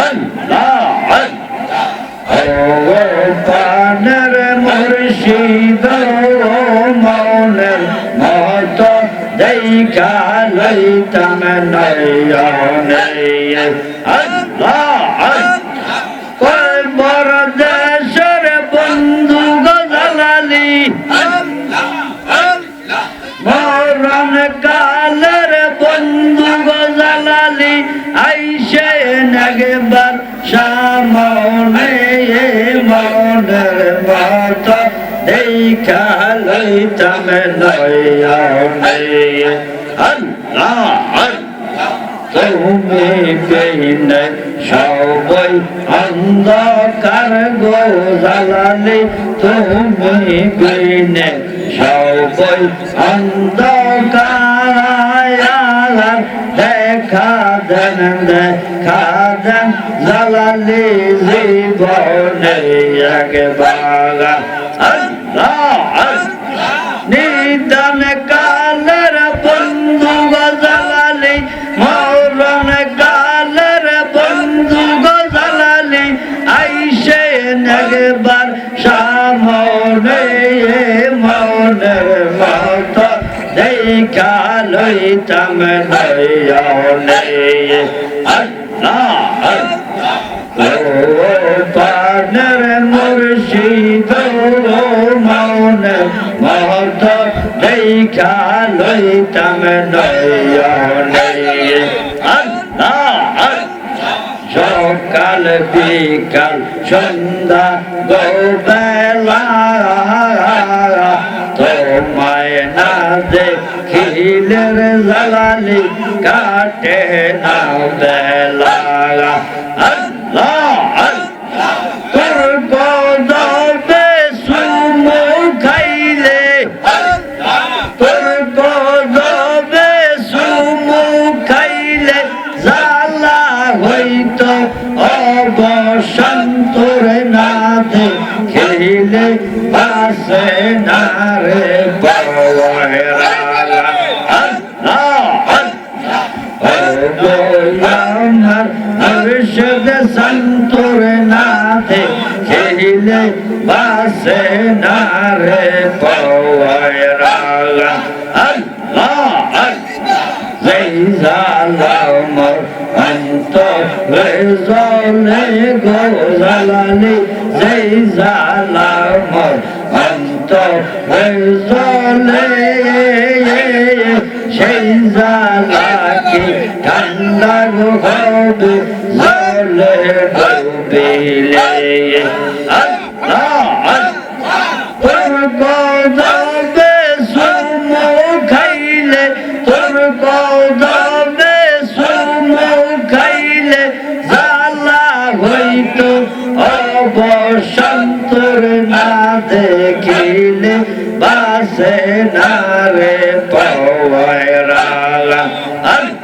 আল্লাহ আল্লাহ আল্লাহ আল্লাহ নাগবার সামনে মনের মত দেখা লইতাম নয়নে আল্লাহ তুমি বিনে সবই অন্ধকার গো জ্বালালি তুমি বিনে সবই অন্ধকার দেখা দেন দেন জ্বালালি জীবনে একবার আল্লাহ আল্লাহ। নিদান কালের বন্ধু গজালালি মৌরন কালের বন্ধু গজালালি আইসে একবার সামনে মনের মত, দেখা লইতাম নয়নে। সকাল বিকাল সন্ধ্যা গোবেলা তোমায় না দেখিলের জালালি কাটে না বেলা অবসন্তর না দেখিলে বাসে না রে আমার হর্ষদ সন্তর না দেখিলে বাসে না রে বয়রা আল্লাহ জালামর অন্ত রেজলে গোজালালি যেই জালামর অন্ত রেজলে সেই জালাকে ঠান্ডা হবে। জলে ডুবিলে আল্লাহ তোর গজবে সুমো খাইলে তোর গজবে সুমো খাইলে জালা হইত অবসন্তর না দেখিলে বাসে না রে পয়রা আল্লাহ